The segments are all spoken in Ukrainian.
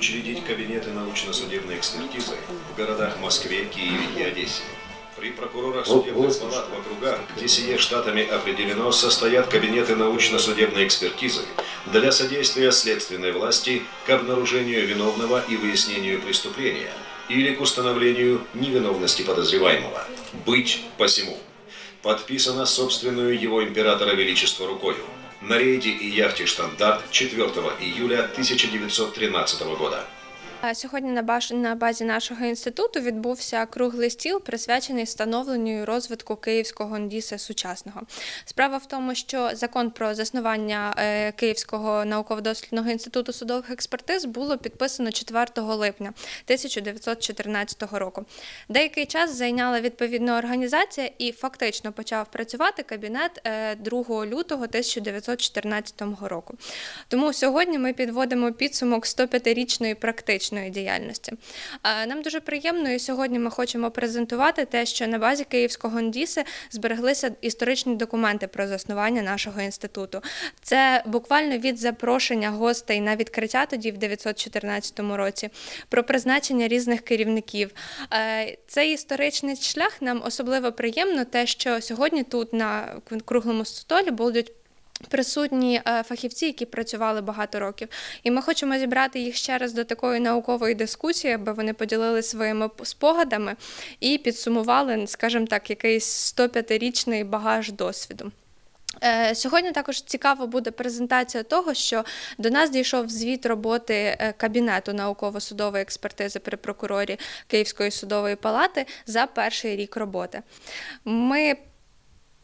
учредить кабинеты научно-судебной экспертизы в городах Москве, Киеве и Одессе. При прокурорах судебных палат в округах, где сие штатами определено, состоят кабинеты научно-судебной экспертизы для содействия следственной власти к обнаружению виновного и выяснению преступления или к установлению невиновности подозреваемого. Быть посему. Подписано собственную его императора Величества рукою. На рейде и яхте «Штандарт» 4 июля 1913 года. Сьогодні на базі нашого інституту відбувся круглий стіл, присвячений становленню і розвитку київського НДІСа сучасного. Справа в тому, що закон про заснування е, Київського науково-дослідного інституту судових експертиз було підписано 4 липня 1914 року. Деякий час зайняла відповідна організація і фактично почав працювати кабінет е, 2 лютого 1914 року. Тому сьогодні ми підводимо підсумок 105-річної практичної діяльності. Е, Нам дуже приємно, і сьогодні ми хочемо презентувати те, що на базі Київського НДІСи збереглися історичні документи про заснування нашого інституту. Це буквально від запрошення гостей на відкриття тоді в 914 році, про призначення різних керівників. Цей історичний шлях нам особливо приємно, те, що сьогодні тут на круглому столі будуть Присутні е, фахівці, які працювали багато років, і ми хочемо зібрати їх ще раз до такої наукової дискусії, аби вони поділили своїми спогадами і підсумували, скажімо так, якийсь 105-річний багаж досвіду. Е, Сьогодні також цікаво буде презентація того, що до нас дійшов звіт роботи е, кабінету науково-судової експертизи при прокурорі Київської судової палати за перший рік роботи. Ми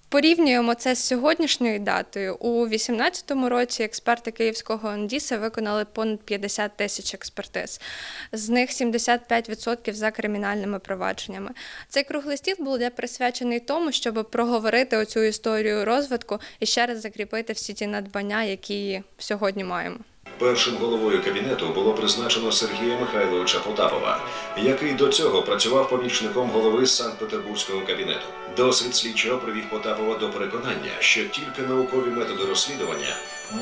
Порівнюємо це з сьогоднішньою датою. У 2018 році експерти Київського НДІСа виконали понад 50 тисяч експертиз. З них 75% за кримінальними провадженнями. Цей круглий стіл буде присвячений тому, щоб проговорити оцю історію розвитку і ще раз закріпити всі ті надбання, які сьогодні маємо. Першим головою кабінету було призначено Сергія Михайловича Потапова, який до цього працював помічником голови Санкт-Петербурзького кабінету. Досвід слідчого привів Потапова до переконання, що тільки наукові методи розслідування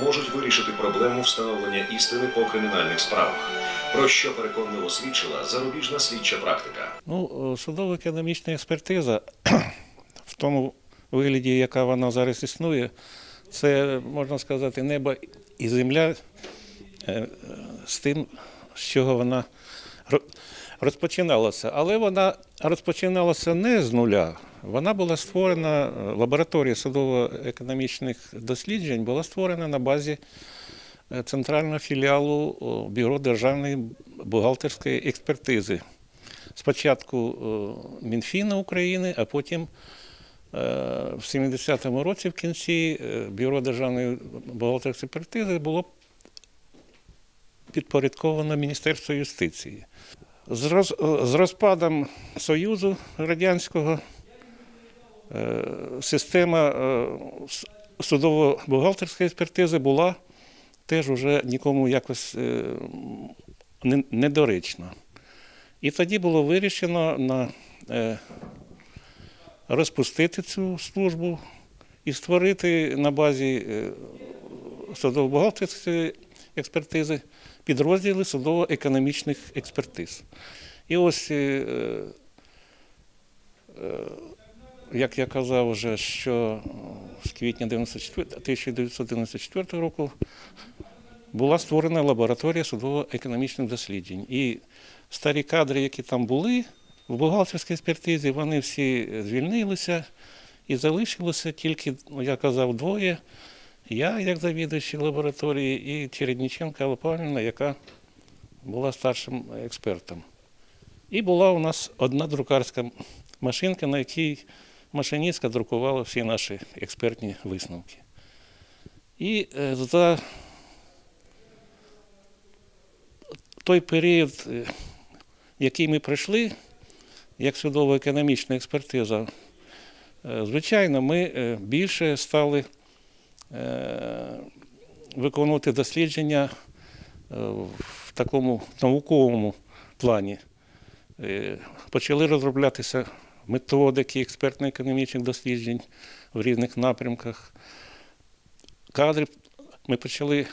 можуть вирішити проблему встановлення істини по кримінальних справах, про що переконливо свідчила зарубіжна слідча практика. Ну, е, судово-економічна експертиза в тому вигляді, яка вона зараз існує, це, можна сказати, небо і земля з тим, з чого вона ро- розпочиналася. Але вона розпочиналася не з нуля. Вона була створена, е, лабораторія судово-економічних досліджень була створена на базі е, центрального філіалу Бюро державної бухгалтерської експертизи. Спочатку Мінфіна України, а потім е, в 70-му році в кінці е, Бюро державної бухгалтерської експертизи було підпорядковано Міністерству юстиції. З, роз, з розпадом Союзу Радянського е, система е, судово-бухгалтерської експертизи була теж уже нікому якось е, недоречна. І тоді було вирішено на, е, розпустити цю службу і створити на базі е, судово-бухгалтерської експертизи підрозділи судово-економічних експертиз. І ось, е, е, як я казав вже, що з квітня 1994 року була створена лабораторія судово-економічних досліджень. І старі кадри, які там були в бухгалтерській експертизі, вони всі звільнилися і залишилося тільки, ну, я казав, двоє. Я, як завідуючий лабораторії, і Чередніченка Алла Павлівна, яка була старшим експертом. І була у нас одна друкарська машинка, на якій машиністка друкувала всі наші експертні висновки. І е, за той період, е, який ми пройшли, як судово-економічна експертиза, е, звичайно, ми більше стали виконувати дослідження е, в такому науковому плані. Е, Почали розроблятися методики експертно-економічних досліджень в різних напрямках. Кадри ми почали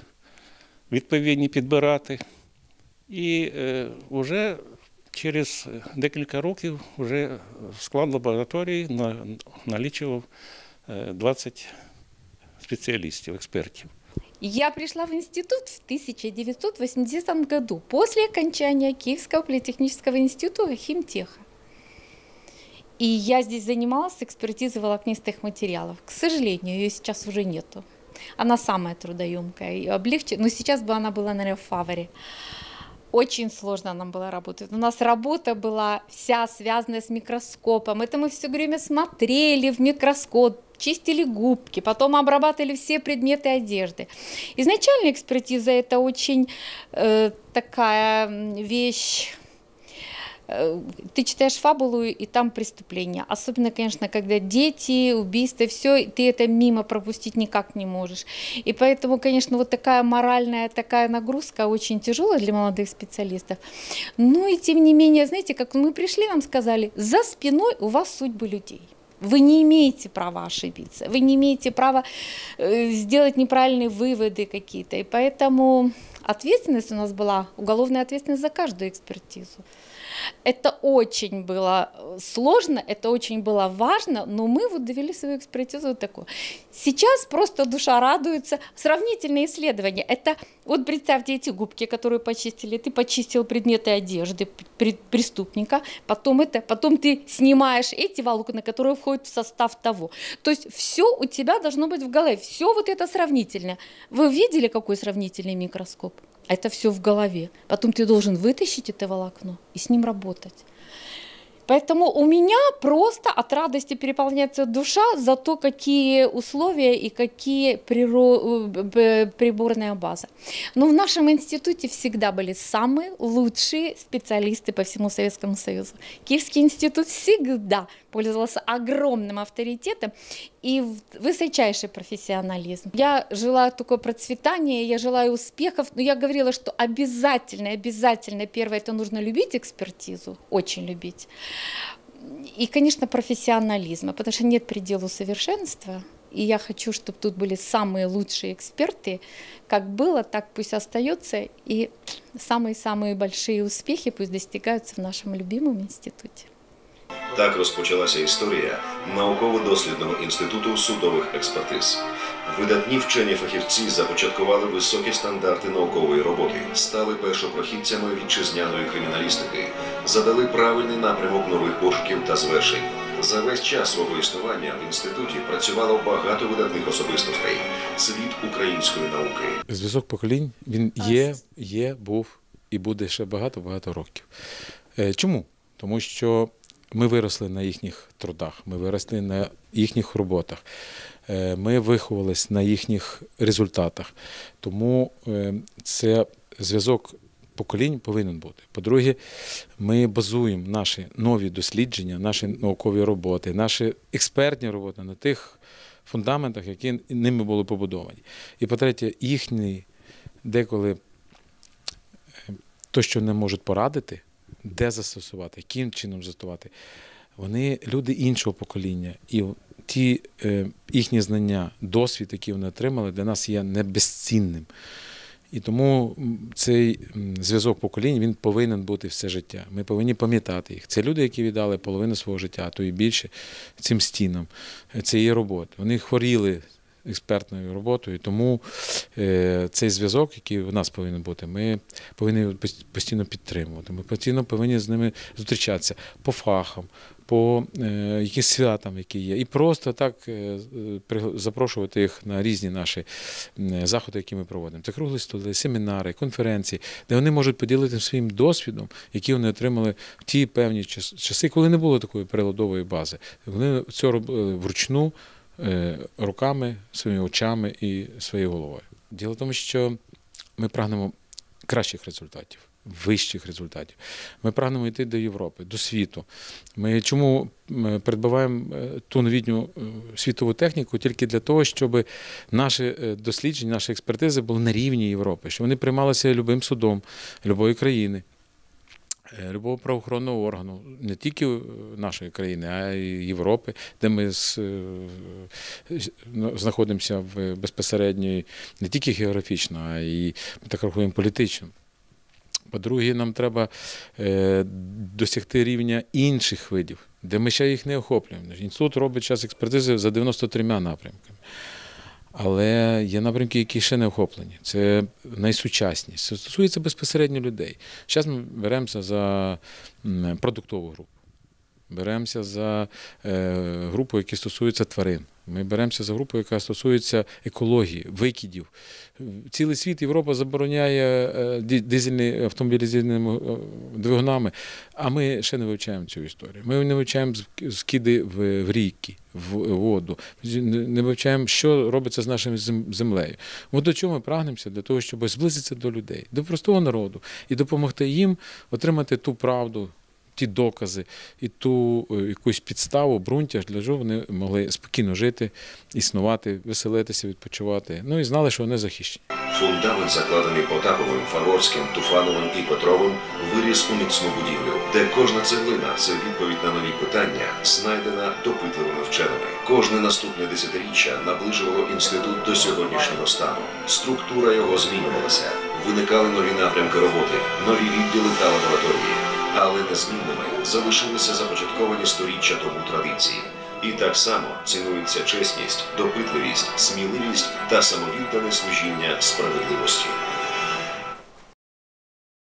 відповідні підбирати. І е, вже через декілька років вже склад лабораторії налічував е, 20 спеціалістів, експертів. Я пришла в институт в 1980 году, после окончания Киевского политехнического института химтеха. И я здесь занималась экспертизой волокнистых материалов. К сожалению, ее сейчас уже нету. Она самая трудоемкая и облегче. Но сейчас бы она была, наверное, в фаворе. Очень сложно нам было работать. У нас работа была вся связанная с микроскопом. Это мы все время смотрели в микроскоп, чистили губки, потом обрабатывали все предметы одежды. Изначально экспертиза это очень э, такая вещь. э, Ты читаешь фабулу, и там преступление. Особенно, конечно, когда дети, убийства, все, ты это мимо пропустить никак не можешь. И поэтому, конечно, вот такая моральная такая нагрузка очень тяжелая для молодых специалистов. Но и тем не менее, знаете, как мы пришли, нам сказали, за спиной у вас судьбы людей. Вы не имеете права ошибиться, вы не имеете права э, сделать неправильные выводы какие-то. И поэтому ответственность у нас была, уголовная ответственность за каждую экспертизу. Это очень было э, сложно, это очень было важно, но мы вот довели свою экспертизу вот такую. Сейчас просто душа радуется. Сравнительные исследования. Это, вот представьте эти губки, которые почистили. Ты почистил предметы одежды преступника, потом, это, потом ты снимаешь эти волокна, которые входят в состав того. То есть все у тебя должно быть в голове. Все вот это сравнительно. Вы видели, какой сравнительный микроскоп? Это все в голове. Потом ты должен вытащить это волокно и с ним работать. Поэтому у меня просто от радости переполняется душа за то, какие условия и какие приро- э, приборная база. Но в нашем институте всегда были самые лучшие специалисты по всему Советскому Союзу. Киевский институт всегда пользовался огромным авторитетом и высочайший профессионализм. Я желаю только процветания, я желаю успехов, но я говорила, что обязательно, обязательно, первое, это нужно любить экспертизу, очень любить. И, конечно, профессионализма, потому что нет предела совершенства. И я хочу, чтобы тут были самые лучшие эксперты. Как было, так пусть остается. И самые-самые большие успехи пусть достигаются в нашем любимом институте. Так розпочалася історія науково-дослідного інституту судових експертиз. Видатні вчені фахівці започаткували високі стандарти наукової роботи, стали першопрохідцями вітчизняної криміналістики, задали правильний напрямок нових пошуків та звершень. За весь час свого існування в інституті працювало багато видатних особистостей, світ української науки. Зв'язок поколінь він є, є, був і буде ще багато-багато років. Е, Чому? Тому що ми виросли на їхніх трудах, ми виросли на їхніх роботах, е, ми виховувалися на їхніх результатах. Тому е, це зв'язок поколінь повинен бути. По-друге, ми базуємо наші нові дослідження, наші наукові роботи, наші експертні роботи на тих фундаментах, які ними були побудовані. І по-третє, їхній деколи е, то, що не можуть порадити, де застосувати, яким чином застосувати, вони люди іншого покоління. І ті е, їхні знання, досвід, який вони отримали, для нас є не безцінним. І тому цей зв'язок поколінь він повинен бути все життя. Ми повинні пам'ятати їх. Це люди, які віддали половину свого життя, а то і більше цим стінам. Це є робота. Вони хворіли експертною роботою, тому е, цей зв'язок, який у нас повинен бути, ми повинні постійно підтримувати. Ми постійно повинні з ними зустрічатися по фахам, по е, якимсь святам, які є, і просто так е, запрошувати їх на різні наші заходи, які ми проводимо. Це круглі столи, семінари, конференції, де вони можуть поділитися своїм досвідом, який вони отримали в ті певні часи, коли не було такої приладової бази. Вони це робили вручну, руками, своїми очами і своєю головою. Діло в тому, що ми прагнемо кращих результатів. Вищих результатів. Ми прагнемо йти до Європи, до світу. Ми чому м, придбаваємо е, ту новітню е, світову техніку тільки для того, щоб наші е, дослідження, наші експертизи були на рівні Європи, щоб вони приймалися любим судом любої країни, е, любого правоохоронного органу, не тільки е, нашої країни, а й Європи, де ми е, ну, знаходимося в безпосередньо не тільки географічно, а й ми так рахуємо політично. По-друге, нам треба е, досягти рівня інших видів, де ми ще їх не охоплюємо. Інститут робить зараз експертизи за 93 напрямками. Але є напрямки, які ще не охоплені. Це найсучасніше Це стосується безпосередньо людей. Зараз ми беремося за продуктову групу. Беремося за е, групу, які стосуються тварин. Ми беремося за групу, яка стосується екології, викидів. Цілий світ Європа забороняє е, дизельні автомобілі з дизельними е, двигунами, а ми ще не вивчаємо цю історію. Ми не вивчаємо скиди в, ріки, в воду, не вивчаємо, що робиться з нашою зем- землею. От до чого ми прагнемося? Для того, щоб зблизитися до людей, до простого народу і допомогти їм отримати ту правду, ті докази і ту е, якусь підставу, брунтя, для чого вони могли спокійно жити, існувати, веселитися, відпочивати. Ну і знали, що вони захищені. Фундамент, закладений Потаповим, Фаворським, Туфановим і Петровим, виріс у міцну будівлю, де кожна цеглина це відповідь на нові питання, знайдена допитливими вченими. Кожне наступне десятиріччя наближувало інститут до сьогоднішнього стану. Структура його змінювалася, виникали нові напрямки роботи, нові відділи та лабораторії, але незмінними залишилися започатковані сторіччя тому традиції. І так само цінується чесність, допитливість, сміливість та самовіддане служіння справедливості.